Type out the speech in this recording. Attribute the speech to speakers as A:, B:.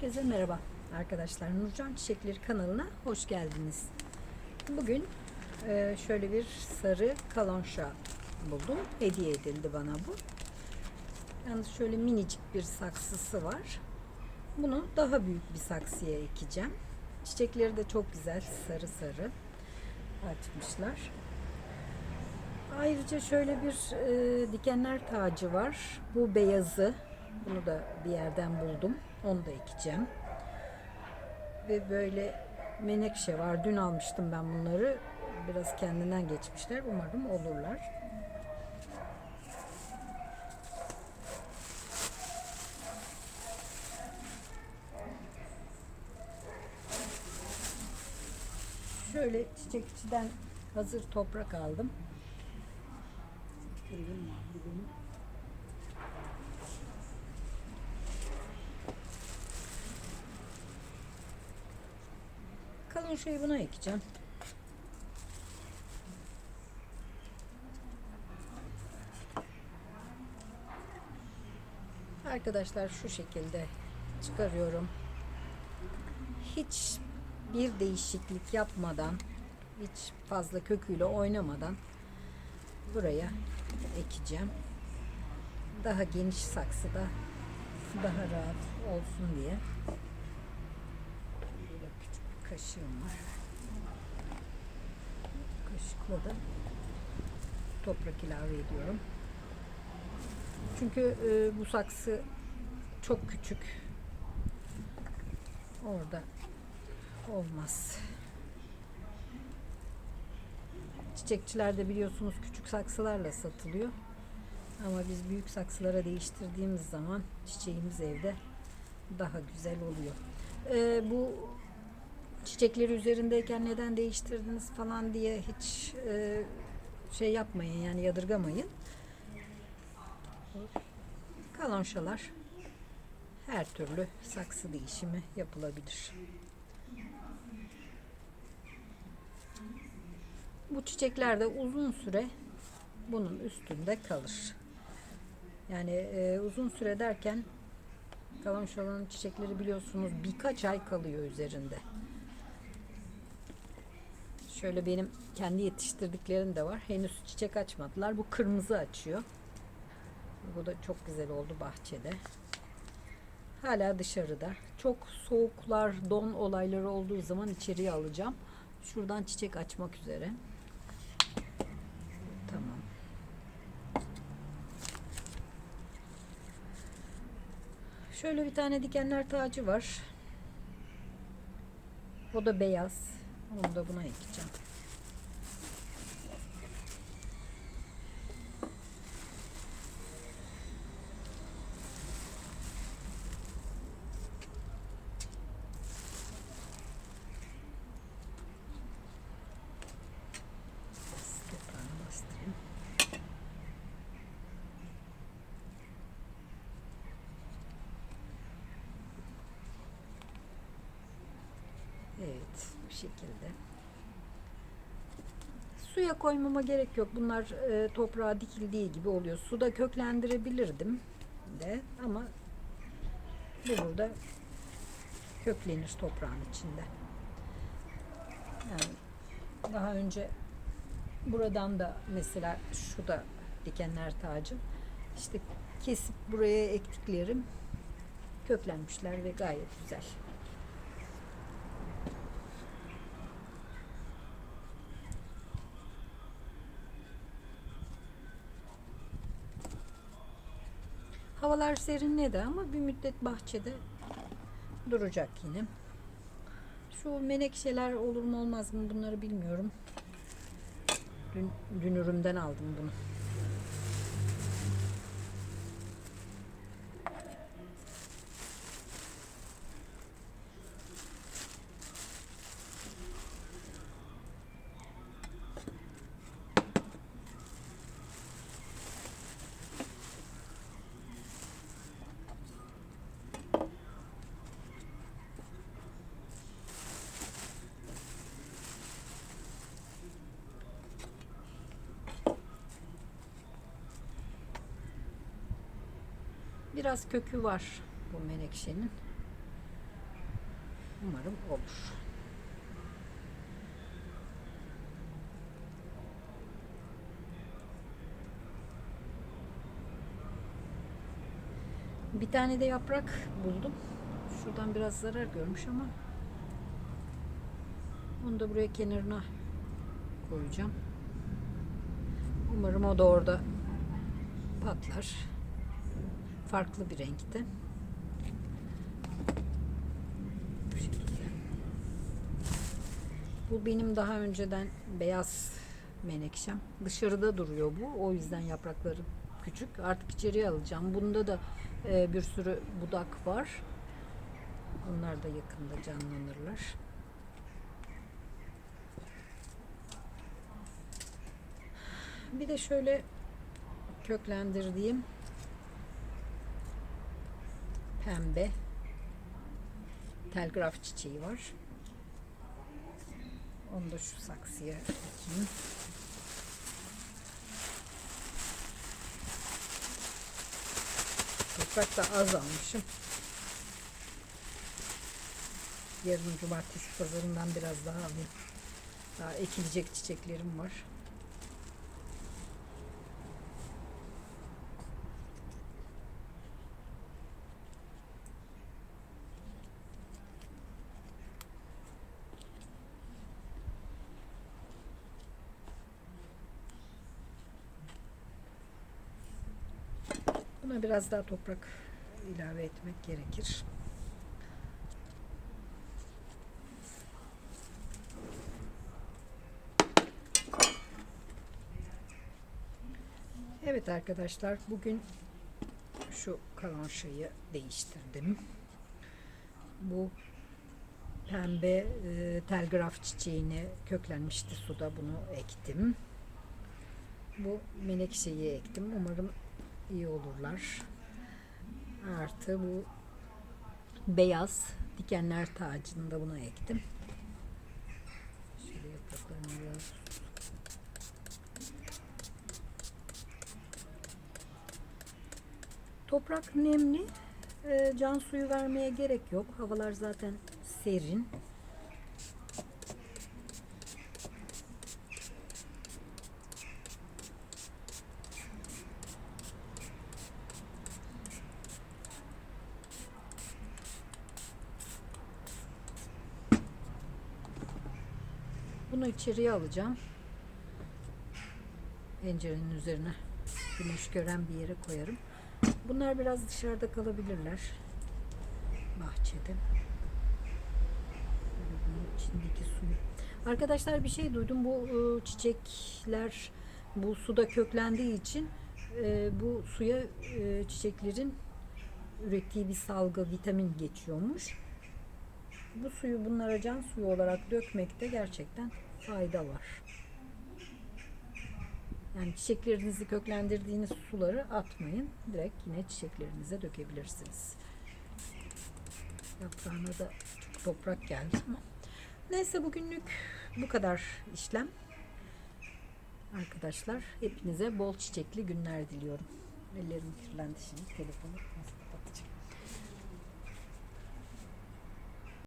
A: Herkese merhaba arkadaşlar. Nurcan Çiçekleri kanalına hoş geldiniz. Bugün e, şöyle bir sarı kalonşa buldum. Hediye edildi bana bu. Yalnız şöyle minicik bir saksısı var. Bunu daha büyük bir saksıya ekeceğim. Çiçekleri de çok güzel sarı sarı açmışlar. Ayrıca şöyle bir e, dikenler tacı var. Bu beyazı. Bunu da bir yerden buldum. Onu da ekeceğim. Ve böyle menekşe var. Dün almıştım ben bunları. Biraz kendinden geçmişler. Umarım olurlar. Şöyle çiçekçiden hazır toprak aldım. Kırayım bunu. Kalın şeyi buna ekeceğim. Arkadaşlar şu şekilde çıkarıyorum. Hiç bir değişiklik yapmadan, hiç fazla köküyle oynamadan buraya ekeceğim. Daha geniş saksıda daha rahat olsun diye. Kaşığım var. Kaşıkla da toprak ilave ediyorum. Çünkü e, bu saksı çok küçük. Orada olmaz. Çiçekçilerde biliyorsunuz küçük saksılarla satılıyor. Ama biz büyük saksılara değiştirdiğimiz zaman çiçeğimiz evde daha güzel oluyor. Ee, bu çiçekleri üzerindeyken neden değiştirdiniz falan diye hiç e, şey yapmayın yani yadırgamayın. Kalonşalar her türlü saksı değişimi yapılabilir. Bu çiçekler de uzun süre bunun üstünde kalır. Yani e, uzun süre derken kalonşalanın çiçekleri biliyorsunuz birkaç ay kalıyor üzerinde. Şöyle benim kendi yetiştirdiklerim de var. Henüz çiçek açmadılar. Bu kırmızı açıyor. Bu da çok güzel oldu bahçede. Hala dışarıda. Çok soğuklar, don olayları olduğu zaman içeriye alacağım. Şuradan çiçek açmak üzere. Tamam. Şöyle bir tane dikenler tacı var. O da beyaz. Onu da buna ekeceğim. Bu şekilde. Suya koymama gerek yok. Bunlar e, toprağa dikildiği gibi oluyor. Suda köklendirebilirdim de ama bu burada köklenir toprağın içinde. Yani daha önce buradan da mesela şu da dikenler tacım. İşte kesip buraya ektiklerim köklenmişler ve gayet güzel. Havalar serinledi ama bir müddet bahçede duracak yine. Şu menekşeler olur mu olmaz mı bunları bilmiyorum. Dün, dün ürümden aldım bunu. Biraz kökü var bu menekşenin. Umarım olur. Bir tane de yaprak buldum. Şuradan biraz zarar görmüş ama onu da buraya kenarına koyacağım. Umarım o da orada patlar. Farklı bir renkte. Bu benim daha önceden beyaz menekşem. Dışarıda duruyor bu. O yüzden yaprakları küçük. Artık içeriye alacağım. Bunda da e, bir sürü budak var. Onlar da yakında canlanırlar. Bir de şöyle köklendirdiğim pembe telgraf çiçeği var. Onu da şu saksıya ekeyim. Toprak da az almışım. Yarın cumartesi pazarından biraz daha alayım. Daha ekilecek çiçeklerim var. Buna biraz daha toprak ilave etmek gerekir. Evet arkadaşlar bugün şu kalonşayı değiştirdim. Bu pembe e, telgraf çiçeğini köklenmişti suda bunu ektim. Bu menekşeyi ektim. Umarım iyi olurlar. Artı bu beyaz dikenler tacını da buna ektim. Şöyle yapraklarını biraz Toprak nemli. Ee, can suyu vermeye gerek yok. Havalar zaten serin. Bunu içeriye alacağım. Pencerenin üzerine güneş gören bir yere koyarım. Bunlar biraz dışarıda kalabilirler. Bahçede. Bunun içindeki suyu. Arkadaşlar bir şey duydum. Bu e, çiçekler bu suda köklendiği için e, bu suya e, çiçeklerin ürettiği bir salgı vitamin geçiyormuş. Bu suyu bunlara can suyu olarak dökmekte gerçekten fayda var. Yani çiçeklerinizi köklendirdiğiniz suları atmayın. Direkt yine çiçeklerinize dökebilirsiniz. Yaprağına da toprak geldi ama. Neyse bugünlük bu kadar işlem. Arkadaşlar hepinize bol çiçekli günler diliyorum. Ellerim kirlendi şimdi telefonu.